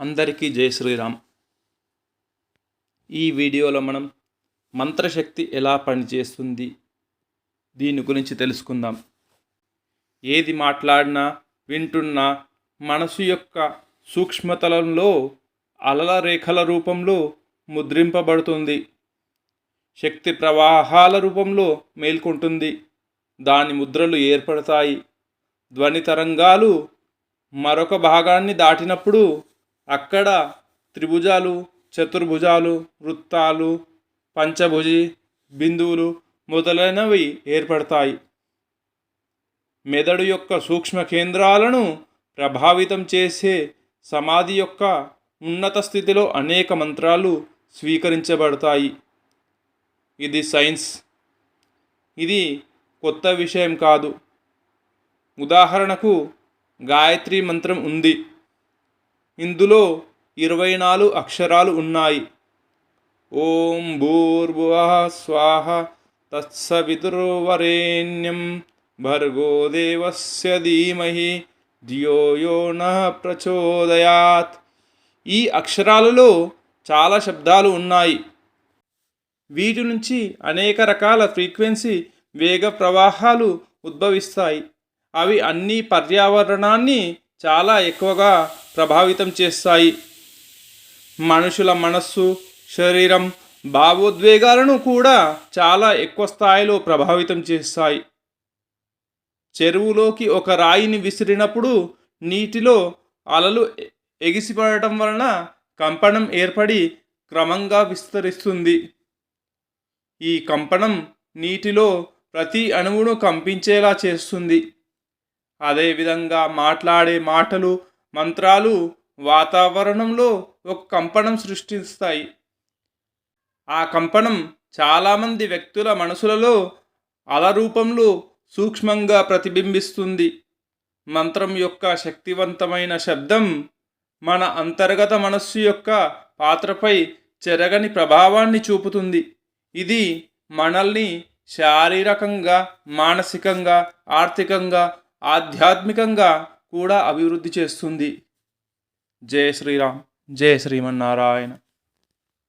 అందరికీ జై శ్రీరామ్. ఈ వీడియోలో మనం మంత్రశక్తి ఎలా పనిచేస్తుంది? దీని గురించి తెలుసుకుందాం. ఏది మాట్లాడినా వింటున్నా మనసు యొక్క సూక్ష్మతలంలో అలల రేఖల రూపంలో ముద్రింపబడుతుంది. శక్తి ప్రవాహాల రూపంలో మేల్కొంటుంది. దాని ముద్రలు ఏర్పడతాయి. ధ్వని తరంగాలు మరొక భాగాన్ని దాటినప్పుడు అక్కడ త్రిభుజాలు చతుర్భుజాలు వృత్తాలు పంచభుజి బిందువులు మొదలైనవి ఏర్పడతాయి. మెదడు యొక్క సూక్ష్మ కేంద్రాలను ప్రభావితం చేసే సమాధి యొక్క ఉన్నత స్థితిలో అనేక మంత్రాలు స్వీకరించబడతాయి. ఇది సైన్స్. ఇది కొత్త విషయం కాదు. ఉదాహరణకు గాయత్రి మంత్రం ఉంది. ఇందులో ఇరవై నాలుగు అక్షరాలు ఉన్నాయి. ఓం భూర్భువ స్వాహ తత్సవితుర్వరేణ్యం భర్గో దేవస్య ధీమహి ధియో యో ప్రచోదయాత్. ఈ అక్షరాలలో చాలా శబ్దాలు ఉన్నాయి. వీటి నుంచి అనేక రకాల ఫ్రీక్వెన్సీ వేగ ప్రవాహాలు ఉద్భవిస్తాయి. అవి అన్ని పర్యావరణాన్ని చాలా ఎక్కువగా ప్రభావితం చేస్తాయి. మనుషుల మనస్సు శరీరం భావోద్వేగాలను కూడా చాలా ఎక్కువ స్థాయిలో ప్రభావితం చేస్తాయి. చెరువులోకి ఒక రాయిని విసిరినప్పుడు నీటిలో అలలు ఎగిసిపడటం వలన కంపనం ఏర్పడి క్రమంగా విస్తరిస్తుంది. ఈ కంపనం నీటిలో ప్రతి అణువును కంపించేలా చేస్తుంది. అదేవిధంగా మాట్లాడే మాటలు మంత్రాలు వాతావరణంలో ఒక కంపనం సృష్టిస్తాయి. ఆ కంపనం చాలామంది వ్యక్తుల మనసులలో అల రూపంలో సూక్ష్మంగా ప్రతిబింబిస్తుంది. మంత్రం యొక్క శక్తివంతమైన శబ్దం మన అంతర్గత మనస్సు యొక్క పాత్రపై చెరగని ప్రభావాన్ని చూపుతుంది. ఇది మనల్ని శారీరకంగా మానసికంగా ఆర్థికంగా ఆధ్యాత్మికంగా కూడా అభివృద్ధి చేస్తుంది. జయ శ్రీరామ్ జయ శ్రీమన్నారాయణ.